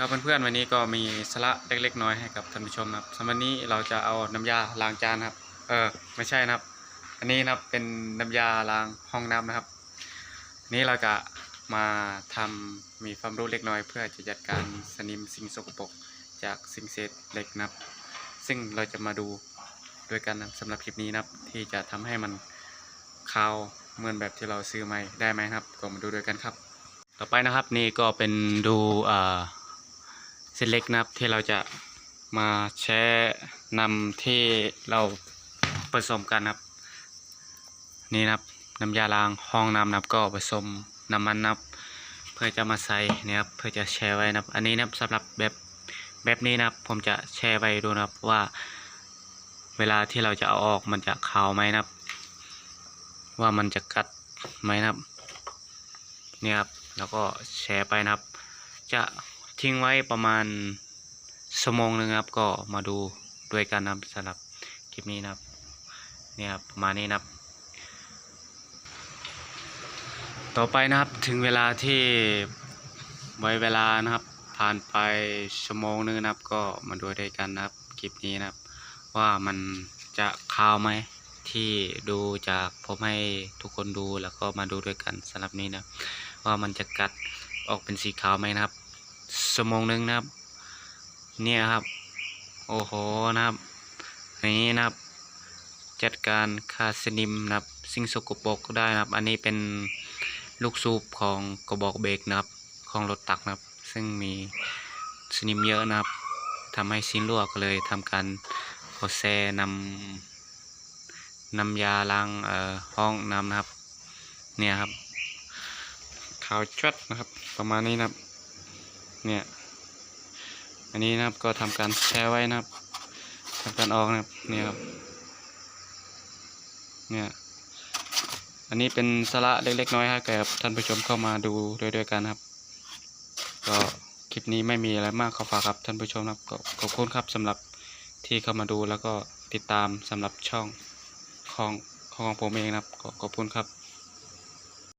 ครับเพื่อนๆวันนี้ก็มีสาระเล็กๆน้อยให้กับท่านผู้ชมนะครับสำหรับวันนี้เราจะเอาน้ำยาล้างจานครับ เออไม่ใช่นะครับ อันนี้นะครับเป็นน้ำยาล้างห้องน้ำนะครับ นี้เราจะมาทำมีความรู้เล็กน้อย เพื่อจะจัดการสนิมสิ่งสกปรกจากสิ่งเศษเหล็กนะครับ ซึ่งเราจะมาดูด้วยกันนะสำหรับคลิปนี้นะครับที่จะทำให้มันคาวเหมือนแบบที่เราซื้อม่ได้ไหมครับ ก็มาดูด้วยกันครับ ต่อไปนะครับนี่ก็เป็นดูอ่า เส้นเล็กนะครับที่เราจะมาแช่นำที่เราผสมกันครับ นี่นะครับน้ำยาล้างห้องน้ำนะครับก็ผสมน้ำมันนะครับ เพื่อจะมาใส่เนะครับเพื่อจะแช่ไว้นะครับ อันนี้นะครับสำหรับแบบแบบนี้นะครับ ผมจะแช่ไว้ดูนะครับว่า เวลาที่เราจะเอาออกมันจะขาวไหมนะครับ ว่ามันจะกัดไหมนะครับนี่ครับแล้วก็แชร์ไปนะครับ จะ ทิ้งไว้ประมาณชั่วโมงหนึ่งครับ ก็มาดูด้วยกันนะสำหรับคลิปนี้นะครับเนี่ยครับประมาณนี้นะครับ ต่อไปนะครับถึงเวลาที่ไว้เวลานะครับ ผ่านไปชั่วโมงนึงนะครับ ก็มาดูด้วยกันนะครับคลิปนี้นะครับ ว่ามันจะคาวไหมที่ดูจากผมให้ทุกคนดูแล้วก็มาดูด้วยกันสำหรับนี้นะ ว่ามันจะกัดออกเป็นสีขาวไหมนะครับ ชั่วโมงหนึ่งนะครับ เนี่ยครับ โอ้โหนะครับนี่นะครับ จัดการคาสนิมนะครับ สิ่งสกปรกก็ได้นะครับ อันนี้เป็นลูกสูบของกระบอกเบรกนะครับ ของรถตักนะครับ ซึ่งมีสนิมเยอะนะครับทำให้สิ้นรั่วก็เลยทำการขอแซนำนำยาล้างเอ่อห้องน้ำนะครับ เนี่ยครับขาวจัดนะครับ ประมาณนี้นะครับ เนี่ย อันนี้นะครับก็ทำการแช่ไว้นะครับทำการออกนะครับเนี่ยครับ เนี่ย อันนี้เป็นสาระเล็กๆน้อยให้กับท่านผู้ชมเข้ามาดูด้วยด้วยกันครับ ก็คลิปนี้ไม่มีอะไรมากขอฝากครับท่านผู้ชมนะครับขอบคุณครับสำหรับที่เข้ามาดูแล้วก็ติดตามสำหรับช่องของของผมเองนะครับขอบคุณครับ